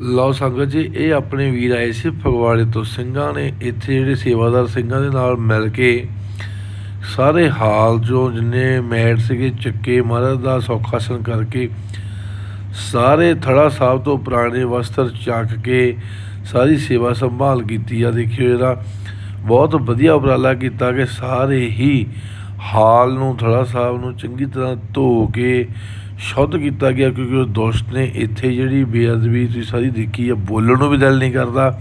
ਲਓ ਸੰਗਤ ਜੀ, ਇਹ ਆਪਣੇ ਵੀਰ ਆਏ ਸੀ ਫਗਵਾੜੇ ਤੋਂ। ਸਿੰਘਾਂ ਨੇ ਇੱਥੇ ਜਿਹੜੇ ਸੇਵਾਦਾਰ ਸਿੰਘਾਂ ਦੇ ਨਾਲ ਮਿਲ ਕੇ ਸਾਰੇ ਹਾਲ ਜੋ ਜਿੰਨੇ ਮੈਟ ਸੀਗੇ, ਚੱਕੇ ਮਹਾਰਾਜ ਦਾ ਸੌਖਾਸਨ ਕਰਕੇ ਸਾਰੇ ਥੜਾ ਸਾਹਿਬ ਤੋਂ ਪੁਰਾਣੇ ਵਸਤਰ ਚੱਕ ਕੇ ਸਾਰੀ ਸੇਵਾ ਸੰਭਾਲ ਕੀਤੀ ਆ। ਦੇਖਿਓ ਇਹਦਾ ਬਹੁਤ ਵਧੀਆ ਉਪਰਾਲਾ ਕੀਤਾ ਕਿ ਸਾਰੇ ਹੀ ਹਾਲ ਨੂੰ, ਥੜਾ ਸਾਹਿਬ ਨੂੰ ਚੰਗੀ ਤਰ੍ਹਾਂ ਧੋ ਕੇ ਸ਼ੁੱਧ ਕੀਤਾ ਗਿਆ ਕਿਉਂਕਿ ਉਹ ਦੋਸਤ ਨੇ। ਇੱਥੇ ਜਿਹੜੀ ਬੇਅਦਬੀ ਤੁਸੀਂ ਸਾਰੀ ਦੇਖੀ ਆ, ਬੋਲਣ ਨੂੰ ਵੀ ਦਿਲ ਨਹੀਂ ਕਰਦਾ।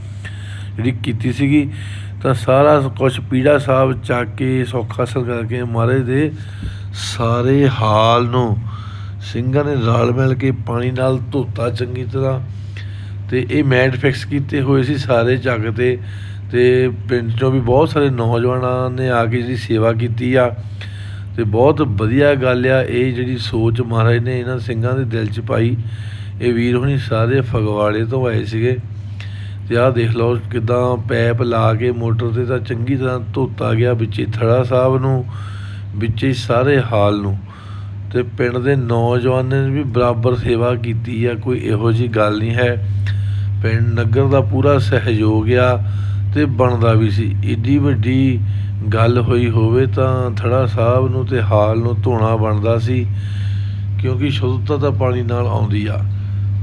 ਜਿਹੜੀ ਕੀਤੀ ਸੀਗੀ, ਤਾਂ ਸਾਰਾ ਕੁਝ ਪੀੜਾ ਸਾਹਿਬ ਚੱਕ ਕੇ ਸੌਖਾ ਹਾਸਲ ਕਰਕੇ ਮਹਾਰਾਜ ਦੇ ਸਾਰੇ ਹਾਲ ਨੂੰ ਸਿੰਘਾਂ ਨੇ ਰਲ ਮਿਲ ਕੇ ਪਾਣੀ ਨਾਲ ਧੋਤਾ ਚੰਗੀ ਤਰ੍ਹਾਂ। ਤੇ ਇਹ ਮੈਟ ਫਿਕਸ ਕੀਤੇ ਹੋਏ ਸੀ ਸਾਰੇ ਜੱਗ ਤੇ। ਤੇ ਪਿੰਡ ਚੋਂ ਵੀ ਬਹੁਤ ਸਾਰੇ ਨੌਜਵਾਨਾਂ ਨੇ ਆ ਕੇ ਜਿਹੜੀ ਸੇਵਾ ਕੀਤੀ ਆ। ਅਤੇ ਬਹੁਤ ਵਧੀਆ ਗੱਲ ਆ, ਇਹ ਜਿਹੜੀ ਸੋਚ ਮਹਾਰਾਜ ਨੇ ਇਹਨਾਂ ਸਿੰਘਾਂ ਦੇ ਦਿਲ 'ਚ ਪਾਈ, ਇਹ ਵੀਰ ਹੁਣੀ ਸਾਰੇ ਫਗਵਾੜੇ ਤੋਂ ਆਏ ਸੀਗੇ। ਤੇ ਆਹ ਦੇਖ ਲਓ ਕਿਦਾਂ ਪੈਪ ਲਾ ਕੇ ਮੋਟਰ ਤੇ ਤਾਂ ਚੰਗੀ ਤਰ੍ਹਾਂ ਧੋਤਾ ਗਿਆ ਵਿੱਚੇ ਥੜਾ ਸਾਹਿਬ ਨੂੰ, ਵਿੱਚੇ ਸਾਰੇ ਹਾਲ ਨੂੰ। ਤੇ ਪਿੰਡ ਦੇ ਨੌਜਵਾਨਾਂ ਨੇ ਵੀ ਬਰਾਬਰ ਸੇਵਾ ਕੀਤੀ ਆ, ਕੋਈ ਇਹੋ ਜੀ ਗੱਲ ਨਹੀਂ ਹੈ। ਪਿੰਡ ਨਗਰ ਦਾ ਪੂਰਾ ਸਹਿਯੋਗ ਆ ਤੇ ਬਣਦਾ ਵੀ ਸੀ। ਏਡੀ ਵੱਡੀ ਗੱਲ ਹੋਈ ਹੋਵੇ ਤਾਂ ਥੜਾ ਸਾਹਿਬ ਨੂੰ ਤੇ ਹਾਲ ਨੂੰ ਧੋਣਾ ਬਣਦਾ ਸੀ, ਕਿਉਂਕਿ ਸ਼ੁੱਧਤਾ ਤਾਂ ਪਾਣੀ ਨਾਲ ਆਉਂਦੀ ਆ।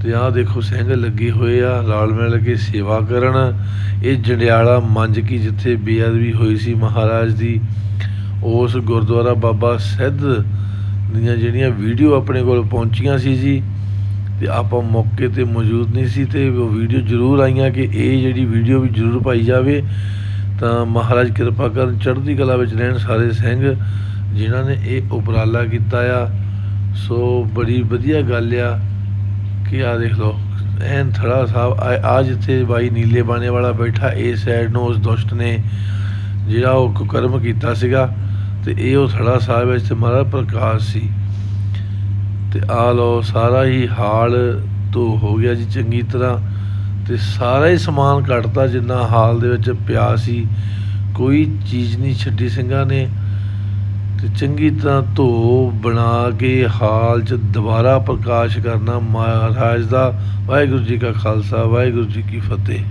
ਤੇ ਆਹ ਦੇਖੋ ਸਿੰਘ ਲੱਗੇ ਹੋਏ ਆ ਰਲ ਮਿਲ ਕੇ ਸੇਵਾ ਕਰਨ। ਇਹ ਜੰਡਿਆਲਾ ਮੰਜ ਕੀ ਜਿੱਥੇ ਬੇਅਦਬੀ ਹੋਈ ਸੀ ਮਹਾਰਾਜ ਦੀ, ਉਸ ਗੁਰਦੁਆਰਾ ਬਾਬਾ ਸਿੱਧ ਦੀਆਂ ਜਿਹੜੀਆਂ ਵੀਡੀਓ ਆਪਣੇ ਕੋਲ ਪਹੁੰਚੀਆਂ ਸੀ ਜੀ, ਤੇ ਆਪਾਂ ਮੌਕੇ ਤੇ ਮੌਜੂਦ ਨਹੀਂ ਸੀ ਤੇ ਉਹ ਵੀਡੀਓ ਜ਼ਰੂਰ ਆਈਆਂ ਕਿ ਇਹ ਜਿਹੜੀ ਵੀਡੀਓ ਵੀ ਜ਼ਰੂਰ ਪਾਈ ਜਾਵੇ। ਤਾਂ ਮਹਾਰਾਜ ਕਿਰਪਾ ਕਰਨ ਚੜ੍ਹਦੀ ਕਲਾ ਵਿੱਚ ਰਹਿਣ ਸਾਰੇ ਸਿੰਘ ਜਿਨ੍ਹਾਂ ਨੇ ਇਹ ਉਪਰਾਲਾ ਕੀਤਾ ਆ। ਸੋ ਬੜੀ ਵਧੀਆ ਗੱਲ ਆ ਕਿ ਆ ਦੇਖ ਲਓ, ਐਨ ਥੜਾ ਸਾਹਿਬ, ਆ- ਆ ਜਿੱਥੇ ਬਾਈ ਨੀਲੇ ਬਾਣੇ ਵਾਲਾ ਬੈਠਾ ਇਸ ਸਾਈਡ ਨੂੰ ਉਸ ਦੁਸ਼ਟ ਨੇ ਜਿਹੜਾ ਉਹ ਕੁਕਰਮ ਕੀਤਾ ਸੀਗਾ ਤੇ ਇਹ ਉਹ ਥੜਾ ਸਾਹਿਬ ਵਿੱਚ ਮਹਾਰਾਜ ਪ੍ਰਕਾਸ਼ ਸੀ। ਤੇ ਆ ਲਓ, ਸਾਰਾ ਹੀ ਹਾਲ ਧੋ ਹੋ ਗਿਆ ਜੀ ਚੰਗੀ ਤਰ੍ਹਾਂ। ਤੇ ਸਾਰਾ ਹੀ ਸਮਾਨ ਕੱਢਤਾ ਜਿੰਨਾ ਹਾਲ ਦੇ ਵਿੱਚ ਪਿਆ ਸੀ। ਕੋਈ ਚੀਜ਼ ਨਹੀਂ ਛੱਡੀ ਸਿੰਘਾਂ ਨੇ। ਤੇ ਚੰਗੀ ਤਰ੍ਹਾਂ ਧੋ ਬਣਾ ਕੇ ਹਾਲ 'ਚ ਦੁਬਾਰਾ ਪ੍ਰਕਾਸ਼ ਕਰਨਾ ਮਹਾਰਾਜ ਦਾ। ਵਾਹਿਗੁਰੂ ਜੀ ਕਾ ਖਾਲਸਾ, ਵਾਹਿਗੁਰੂ ਜੀ ਕੀ ਫਤਿਹ।